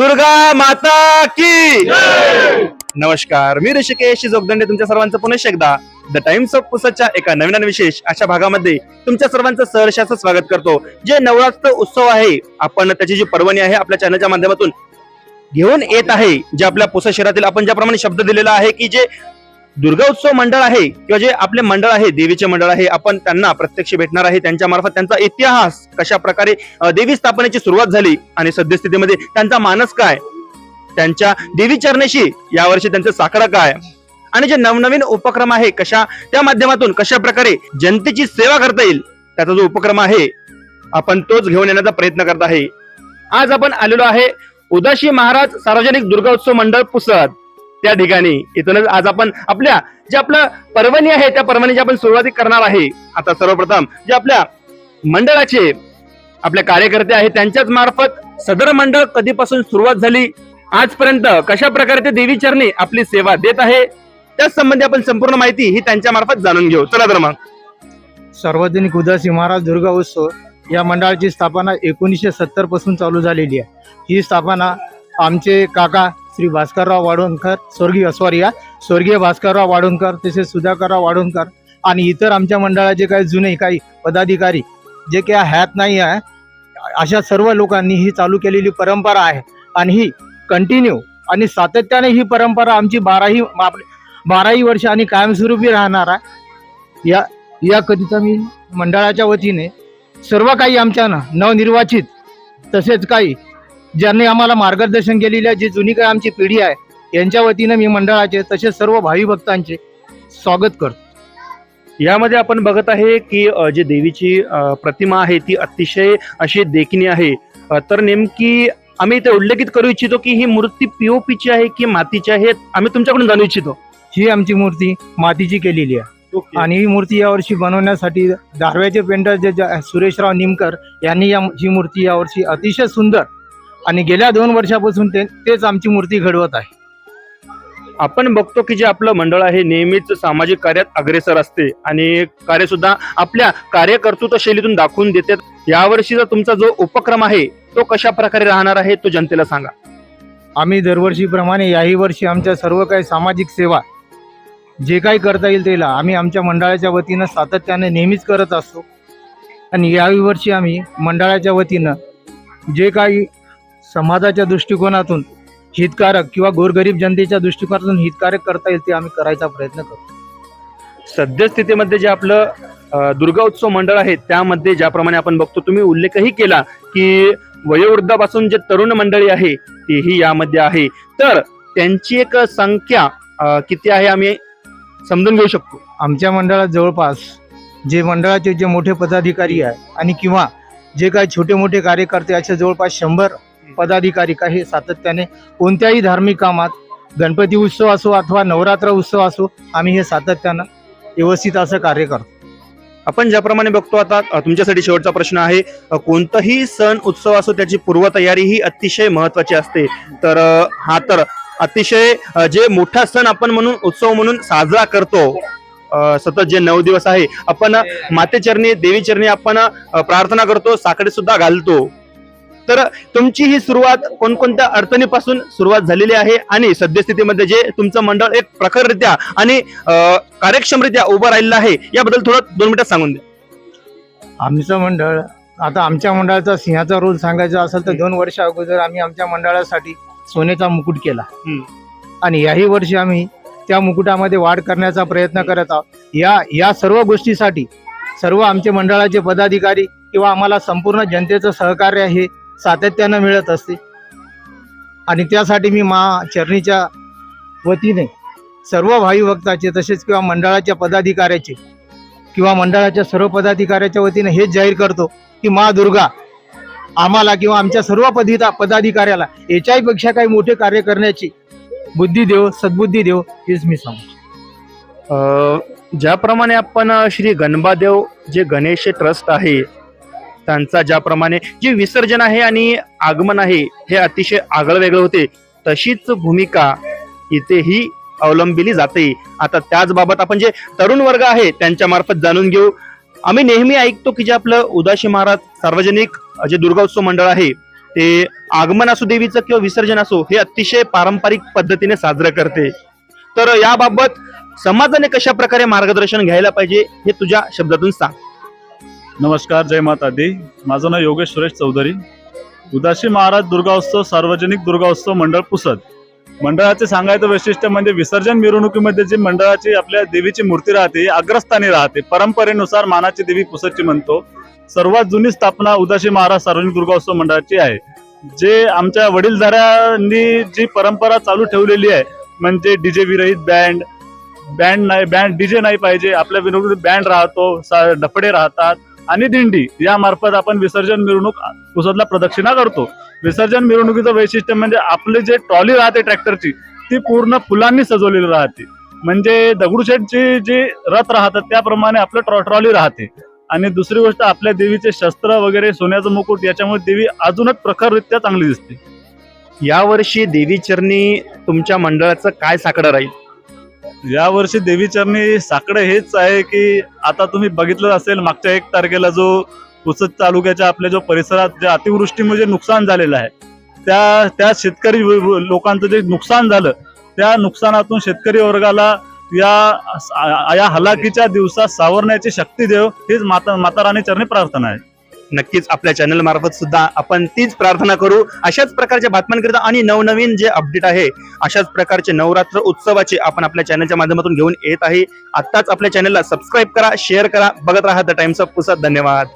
दुर्गा माता की नमस्कार मी ऋषिकेश जोगदंडे तुमच्या सर्वांचं पुन्हा एकदा. द टाइम्स ऑफ पुसच्या एका नवीन विशेष अशा भागामध्ये तुमच्या सर्वांचं सहर्षाचं स्वागत करतो. जे नवरात्र उत्सव आहे आपण त्याची जी पर्वणी आहे आपल्या चॅनलच्या माध्यमातून घेऊन येत आहे जे आपल्या पुसा शहरातील आपण ज्याप्रमाणे शब्द दिलेला आहे की जे दुर्गा उत्सव मंडळ आहे किंवा जे आपले मंडळ आहे देवीचे मंडळ आहे आपण त्यांना प्रत्यक्ष भेटणार आहे. त्यांच्या मार्फत त्यांचा इतिहास कशा प्रकारे देवी स्थापनेची सुरुवात झाली आणि सद्यस्थितीमध्ये त्यांचा मानस काय? त्यांच्या देवी चरणाशी यावर्षी त्यांचा साकडा काय? आणि जे नवनवीन उपक्रम आहे कशा त्या माध्यमातून कशा प्रकारे जनतेची सेवा करता येईल त्याचा जो उपक्रम आहे आपण तोच घेऊन येण्याचा प्रयत्न करत आहे. आज आपण आलेलो आहे उदाशी महाराज सार्वजनिक दुर्गा उत्सव मंडळ पुसद. त्या ठिकाणी. इथूनच आज आपण आपल्या जे आपलं पर्वणी आहे त्या पर्वणीची आपण सुरुवाती करणार आहे. आता सर्वप्रथम जे आपल्या मंडळाचे आपले कार्यकर्ते आहेत त्यांच्याच मार्फत सदर मंडळ कधीपासून सुरुवात झाली आजपर्यंत कशा प्रकारे ते देवी चरणी आपली सेवा देत आहे त्याच संबंधी आपण संपूर्ण माहिती ही त्यांच्या मार्फत जाणून घेऊ. चला तर मग. सार्वजनिक उदासी महाराज दुर्गा उत्सव या मंडळाची स्थापना एकोणीसशे सत्तरपासून चालू झालेली आहे. ही स्थापना आमचे काका श्री भास्करराव वाढवणकर स्वर्गीय सॉरी या स्वर्गीय भास्करराव वाढवणकर तसेच सुधाकरराव वाडोणकर आणि इतर आमच्या मंडळाचे काही जुने काही पदाधिकारी जे काही ह्यात नाही आहे अशा सर्व लोकांनी ही चालू केलेली परंपरा आहे. आणि ही कंटिन्यू आणि सातत्याने ही परंपरा आमची बाराही बाराही वर्ष आणि कायमस्वरूपी राहणार आहे. या याकरिता मी मंडळाच्या वतीने सर्व काही आमच्या नवनिर्वाचित तसेच काही ज्यांनी आम्हाला मार्गदर्शन केलेली आहे जी जुनी काही आमची पिढी आहे यांच्या वतीनं मी मंडळाचे तसेच सर्व भावी भक्तांचे स्वागत करतो. यामध्ये आपण बघत आहे की जी देवीची प्रतिमा आहे ती अतिशय अशी देखणी आहे. तर नेमकी आम्ही इथे उल्लेखित करू इच्छितो की ही मूर्ती पीओपीची आहे की मातीची आहे आम्ही तुमच्याकडून जाणू इच्छितो. ही आमची मूर्ती मातीची केलेली आहे. आणि ही मूर्ती यावर्षी बनवण्यासाठी दारव्याचे पेंटर जे जे सुरेशराव निमकर यांनी या ही मूर्ती यावर्षी अतिशय सुंदर आणि गेल्या दोन वर्षापासून ते तेच आमची मूर्ती घडवत आहे. आपण बघतो की जे आपलं मंडळ आहे नेहमीच सामाजिक कार्यात अग्रेसर असते आणि कार्य सुद्धा आपल्या कार्यकर्तृत्व शैलीतून दाखवून देतात यावर्षीचा तुमचा जो उपक्रम आहे तो कशा प्रकारे राहणार आहे तो जनतेला सांगा. आम्ही दरवर्षीप्रमाणे याही वर्षी आमच्या सर्व काही सामाजिक सेवा जे काही करता येईल त्याला आम्ही आमच्या मंडळाच्या वतीनं सातत्याने नेहमीच करत असतो. आणि याही वर्षी आम्ही मंडळाच्या वतीनं जे काही समाजाच्या दृष्टिकोनातून हितकारक किंवा गोरगरीब जनतेच्या दृष्टिकोनातून हितकारक करता येईल ते आम्ही करायचा प्रयत्न करतो. सद्यस्थितीमध्ये जे आपलं दुर्गा उत्सव मंडळ आहे त्यामध्ये ज्याप्रमाणे आपण बघतो तुम्ही उल्लेखही केला की वयोवृद्धापासून जे तरुण मंडळी आहे तीही यामध्ये आहे. तर त्यांची एक संख्या किती आहे आम्ही समजून घेऊ शकतो? आमच्या मंडळात जवळपास जे मंडळाचे जे मोठे पदाधिकारी आहे आणि किंवा जे काही छोटे मोठे कार्यकर्ते असे जवळपास शंभर पदाधिकारी काही सातत्याने कोणत्याही धार्मिक कामात गणपती उत्सव असो अथवा नवरात्र उत्सव असो आम्ही हे सातत्यानं व्यवस्थित असं कार्य करतो. आपण ज्याप्रमाणे बघतो आता तुमच्यासाठी शेवटचा प्रश्न आहे कोणताही सण उत्सव असो त्याची पूर्वतयारी ही अतिशय महत्वाची असते. तर हा तर अतिशय जे मोठा सण आपण म्हणून उत्सव म्हणून साजरा करतो सतत जे नऊ दिवस आहे आपण मातेचरणी देवीचरणी आपण प्रार्थना करतो साकडे सुद्धा घालतो. तर तुमची ही सुरुवात कोणकोणत्या अडचणीपासून सुरुवात झालेली आहे आणि सद्यस्थितीमध्ये जे तुमचं मंडळ एक प्रखररित्या आणि कार्यक्षमरित्या उभं राहिलेलं आहे याबद्दल थोडं दोन मिनिटात सांगून द्या. आमचं मंडळ आता आमच्या मंडळाचा सिंहाचा रोल सांगायचा असेल तर दोन वर्ष अगोदर आम्ही आमच्या मंडळासाठी सोन्याचा मुकुट केला. आणि याही वर्षी आम्ही त्या मुकुटामध्ये वाढ करण्याचा प्रयत्न करत आहोत. या या सर्व गोष्टीसाठी सर्व आमचे मंडळाचे पदाधिकारी किंवा आम्हाला संपूर्ण जनतेचं सहकार्य हे सातत्यानं मिळत असते. आणि त्यासाठी मी मा चरणीच्या वतीने सर्व भावी भक्ताचे तसेच किंवा मंडळाच्या पदाधिकाऱ्याचे किंवा मंडळाच्या सर्व पदाधिकाऱ्याच्या वतीने हेच जाहीर करतो की मा दुर्गा आम्हाला किंवा आमच्या सर्व पदिता पदाधिकाऱ्याला याच्याही पेक्षा काही मोठे कार्य करण्याची बुद्धी देव सद्बुद्धी देव हेच मी सांगतो. ज्याप्रमाणे आपण श्री गणबादेव जे गणेश ट्रस्ट आहे त्यांचा ज्याप्रमाणे जे विसर्जन आहे आणि आगमन आहे हे अतिशय आगळं वेगळं होते. तशीच भूमिका इथेही अवलंबिली जाते. आता त्याचबाबत आपण जे तरुण वर्ग आहे त्यांच्या मार्फत जाणून घेऊ. आम्ही नेहमी ऐकतो की जे आपलं उदाशी महाराज सार्वजनिक जे दुर्गोत्सव मंडळ आहे ते आगमन असो देवीचं किंवा विसर्जन असो हे अतिशय पारंपरिक पद्धतीने साजरं करते. तर याबाबत समाजाने कशा प्रकारे मार्गदर्शन घ्यायला पाहिजे हे तुझ्या शब्दातून सांग. नमस्कार जय माता दी. माझं नाव योगेश सुरेश चौधरी. उदासी महाराज दुर्गाउत्सव सार्वजनिक दुर्गाउत्सव मंडळ पुसद. मंडळाचे सांगायचं वैशिष्ट्य म्हणजे विसर्जन मिरवणुकीमध्ये जी मंडळाची आपल्या देवीची मूर्ती राहते अग्रस्थानी राहते. परंपरेनुसार मानाची देवी पुसदची म्हणतो. सर्वात जुनी स्थापना उदासी महाराज सार्वजनिक दुर्गाउत्सव मंडळाची आहे. जे आमच्या वडीलधाऱ्यांनी जी परंपरा चालू ठेवलेली आहे म्हणजे डीजे विरहित बँड बँड नाही बँड डीजे नाही पाहिजे आपल्या विनोद बँड राहतो सा- डफडे राहतात आणि दिंडी या मार्फत आपण विसर्जन मिरवणूक पुसदला प्रदक्षिणा करतो. विसर्जन मिरवणुकीचं वैशिष्ट्य म्हणजे आपली जे ट्रॉली राहते ट्रॅक्टरची ती पूर्ण फुलांनी सजवलेली राहते. म्हणजे दगडूशेठची जी रथ राहतात त्याप्रमाणे आपलं ट्रॉ ट्रॉली राहते. आणि दुसरी गोष्ट आपल्या देवीचे शस्त्र वगैरे सोन्याचं मुकुट याच्यामुळे देवी अजूनच प्रखररित्या चांगली दिसते. यावर्षी देवी चरणी तुमच्या मंडळाचं काय साकडं राहील? यावर्षी देवीचरणी साकडं हेच आहे की आता तुम्ही बघितलं असेल मागच्या एक तारखेला जो पुसद तालुक्याच्या आपल्या जो परिसरात जे अतिवृष्टीमुळे जे नुकसान झालेलं आहे त्या त्या शेतकरी लोकांचं जे नुकसान झालं त्या नुकसानातून शेतकरी वर्गाला या या हलाखीच्या दिवसात सावरण्याची शक्ती देव हीच माता माता राणी चरणी प्रार्थना आहे. नक्कीच आपल्या चॅनल मार्फत सुद्धा आपण तीच प्रार्थना करू. अशाच प्रकारच्या बातम्यांकरिता आणि नवनवीन जे अपडेट आहे अशाच प्रकारचे नवरात्र उत्सवाचे आपण आपल्या चॅनलच्या माध्यमातून घेऊन येत आहे. आत्ताच आपल्या चॅनलला सबस्क्राईब करा शेअर करा बघत राहा द टाइम्स ऑफ पुसद धन्यवाद.